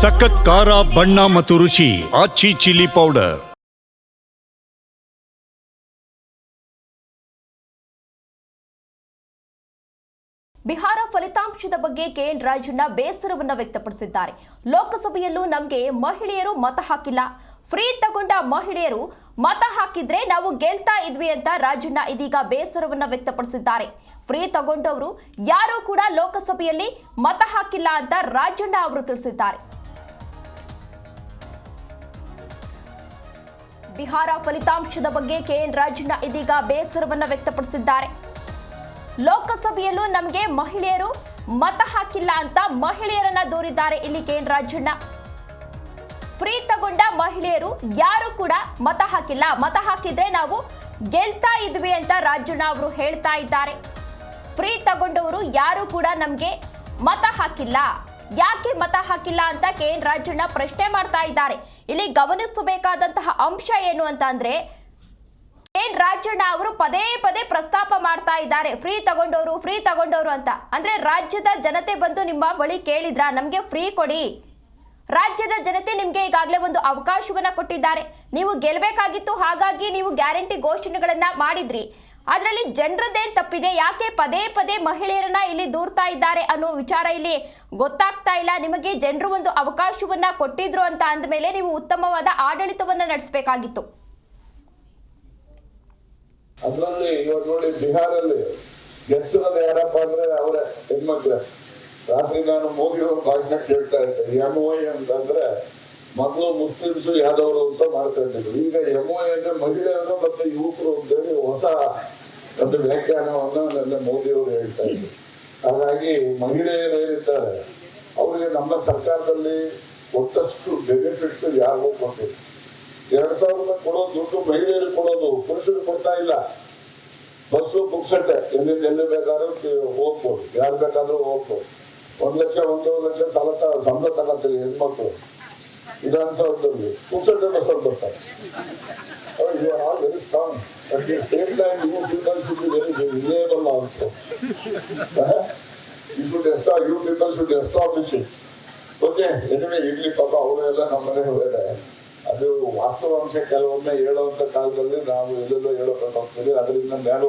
ಸಖತ್ ಖಾರ, ಬಣ್ಣ ಮತ್ತು ರುಚಿ ಆಚಿ ಚಿಲ್ಲಿ ಪೌಡರ್. ಬಿಹಾರ ಫಲಿತಾಂಶದ ಬಗ್ಗೆ ಕೆಎನ್ ರಾಜಣ್ಣ ಬೇಸರವನ್ನು ವ್ಯಕ್ತಪಡಿಸಿದ್ದಾರೆ. ಲೋಕಸಭೆಯಲ್ಲೂ ನಮಗೆ ಮಹಿಳೆಯರು ಮತ ಹಾಕಿಲ್ಲ. ಫ್ರೀ ತಗೊಂಡ ಮಹಿಳೆಯರು ಮತ ಹಾಕಿದ್ರೆ ನಾವು ಗೆಲ್ತಾ ಇದ್ವಿ ಅಂತ ರಾಜಣ್ಣ ಇದೀಗ ಬೇಸರವನ್ನ ವ್ಯಕ್ತಪಡಿಸಿದ್ದಾರೆ. ಫ್ರೀ ತಗೊಂಡವರು ಯಾರೂ ಕೂಡ ಲೋಕಸಭೆಯಲ್ಲಿ ಮತ ಹಾಕಿಲ್ಲ ಅಂತ ರಾಜಣ್ಣ ಅವರು ತಿಳಿಸಿದ್ದಾರೆ. ಬಿಹಾರ ಫಲಿತಾಂಶದ ಬಗ್ಗೆ ಕೆಎನ್ ರಾಜಣ್ಣ ಇದೀಗ ಬೇಸರವನ್ನು ವ್ಯಕ್ತಪಡಿಸಿದ್ದಾರೆ. ಲೋಕಸಭೆಯಲ್ಲೂ ನಮಗೆ ಮಹಿಳೆಯರು ಮತ ಹಾಕಿಲ್ಲ ಅಂತ ಮಹಿಳೆಯರನ್ನ ದೂರಿದ್ದಾರೆ ಇಲ್ಲಿ ಕೆಎನ್ ರಾಜಣ್ಣ. ಫ್ರೀ ತಗೊಂಡ ಮಹಿಳೆಯರು ಯಾರು ಕೂಡ ಮತ ಹಾಕಿಲ್ಲ. ಮತ ಹಾಕಿದ್ರೆ ನಾವು ಗೆಲ್ತಾ ಇದ್ವಿ ಅಂತ ರಾಜಣ್ಣ ಅವರು ಹೇಳ್ತಾ ಇದ್ದಾರೆ. ಫ್ರೀ ತಗೊಂಡವರು ಯಾರು ಕೂಡ ನಮಗೆ ಮತ ಹಾಕಿಲ್ಲ. ಯಾಕೆ ಮತ ಹಾಕಿಲ್ಲ ಅಂತ ಕೆ ಎನ್ ರಾಜಣ್ಣ ಪ್ರಶ್ನೆ ಮಾಡ್ತಾ ಇದ್ದಾರೆ. ಇಲ್ಲಿ ಗಮನಿಸಬೇಕಾದಂತಹ ಅಂಶ ಏನು ಅಂತ ಅಂದ್ರೆ ಎನ್ ರಾಜಣ್ಣ ಅವರು ಪದೇ ಪದೇ ಪ್ರಸ್ತಾಪ ಮಾಡ್ತಾ ಇದ್ದಾರೆ. ಫ್ರೀ ತಗೊಂಡವರು ಫ್ರೀ ತಗೊಂಡವರು ಅಂತ. ಅಂದ್ರೆ ರಾಜ್ಯದ ಜನತೆ ಬಂದು ನಿಮ್ಮ ಬಳಿ ಕೇಳಿದ್ರ? ನಮ್ಗೆ ಫ್ರೀ ಕೊಡಿ. ರಾಜ್ಯದ ಜನತೆ ನಿಮ್ಗೆ ಈಗಾಗಲೇ ಒಂದು ಅವಕಾಶವನ್ನ ಕೊಟ್ಟಿದ್ದಾರೆ. ನೀವು ಗೆಲ್ಬೇಕಾಗಿತ್ತು, ಹಾಗಾಗಿ ನೀವು ಗ್ಯಾರಂಟಿ ಘೋಷಣೆಗಳನ್ನ ಮಾಡಿದ್ರಿ. ಅದರಲ್ಲಿ ಜನರದ್ದೇನು ತಪ್ಪಿದೆ? ಯಾಕೆ ಪದೇ ಪದೇ ಮಹಿಳೆಯರನ್ನ ಇಲ್ಲಿ ದೂರ್ತಾ ಇದ್ದಾರೆ ಅನ್ನೋ ವಿಚಾರ ಇಲ್ಲಿ ಗೊತ್ತಾಗ್ತಾ ಇಲ್ಲ. ನಿಮಗೆ ಜನರು ಒಂದು ಅವಕಾಶವನ್ನ ಕೊಟ್ಟಿದ್ರು ಅಂತ ಅಂದಮೇಲೆ ನೀವು ಉತ್ತಮವಾದ ಆಡಳಿತವನ್ನ ನಡೆಸಬೇಕಾಗಿತ್ತು. ಅದರಲ್ಲಿ ಇವಾಗ ನೋಡಿ ಬಿಹಾರಲ್ಲಿ ಗೆಲ್ಸಿರೋದು ಯಾರಪ್ಪ ಅಂದ್ರೆ ಅವರೇ ಹೆಣ್ಮಕ್ಳೆ. ರಾತ್ರಿ ನಾನು ಮೋದಿ ಅವ್ರ ಭಾಷಣ ಕೇಳ್ತಾ ಇದ್ದೆ. ಎಂ ಒ ಅಂತಂದ್ರೆ ಮೊದಲು ಮುಸ್ಲಿಮ್ಸ್ ಯಾದವರು ಅಂತ ಮಾಡ್ತಾ ಇದ್ರು ಈಗ ಎಂ ಒ ಅಂದ್ರೆ ಮಹಿಳೆಯರು ಮತ್ತೆ ಯುವಕರು ಅಂತೇಳಿ ಹೊಸ ಒಂದು ವ್ಯಾಖ್ಯಾನವನ್ನು ನನ್ನ ಮೋದಿಯವರು ಹೇಳ್ತಾ ಇದ್ರು. ಹಾಗಾಗಿ ಮಹಿಳೆಯರು ಏನಿದ್ದಾರೆ ಅವರಿಗೆ ನಮ್ಮ ಸರ್ಕಾರದಲ್ಲಿ ಒಟ್ಟಷ್ಟು ಬೆನಿಫಿಟ್ಸ್ ಯಾರಿಗೂ ಕೊಟ್ಟಿಲ್ಲ. ಎರಡ್ ಸಾವಿರದ ಕೊಡೋದು ದುಡ್ಡು ಮಹಿಳೆಯರು ಕೊಡೋದು ಪುರುಷರು ಕೊಡ್ತಾ ಇಲ್ಲ. ಬಸ್ಸು ಪುಕ್ಸಟ್ಟೆ, ಎಲ್ಲಿ ಎಲ್ಲಿ ಬೇಕಾದ್ರೂ ಹೋಗ್ಬೋದು ಯಾರು ಬೇಕಾದ್ರೂ ಹೋಗ್ಬೋದು ಒಂದ್ ಲಕ್ಷ, ಒಂದೂವರೆ ಲಕ್ಷ ಸಾಲ ಸಂಬಳ ತಗೋತೀವಿ ಹೆಣ್ಮಕ್ಳು. ವಿಧಾನಸೌಧದಲ್ಲಿ ಪುಕ್ಸಟ್ಟೆ ಬಸ್ಸಲ್ಲಿ ಬರ್ತಾರೆ. Also you should ಎಸ್ಟಾ you people should establish it okay anyway ಇರ್ಲಿ ಪಾಪ ಅವರು ಎಲ್ಲ ನಮ್ಮನೆ ಹೋದರೆ ಅದು ವಾಸ್ತವಾಂಶ ಕೆಲವೊಮ್ಮೆ ಹೇಳುವಂತ ಕಾಲದಲ್ಲಿ ನಾವು ಎಲ್ಲೆಲ್ಲೋ ಹೇಳೋಕೆ ಹೋಗ್ತೀವಿ ಅದರಿಂದ ಮೇಲೂ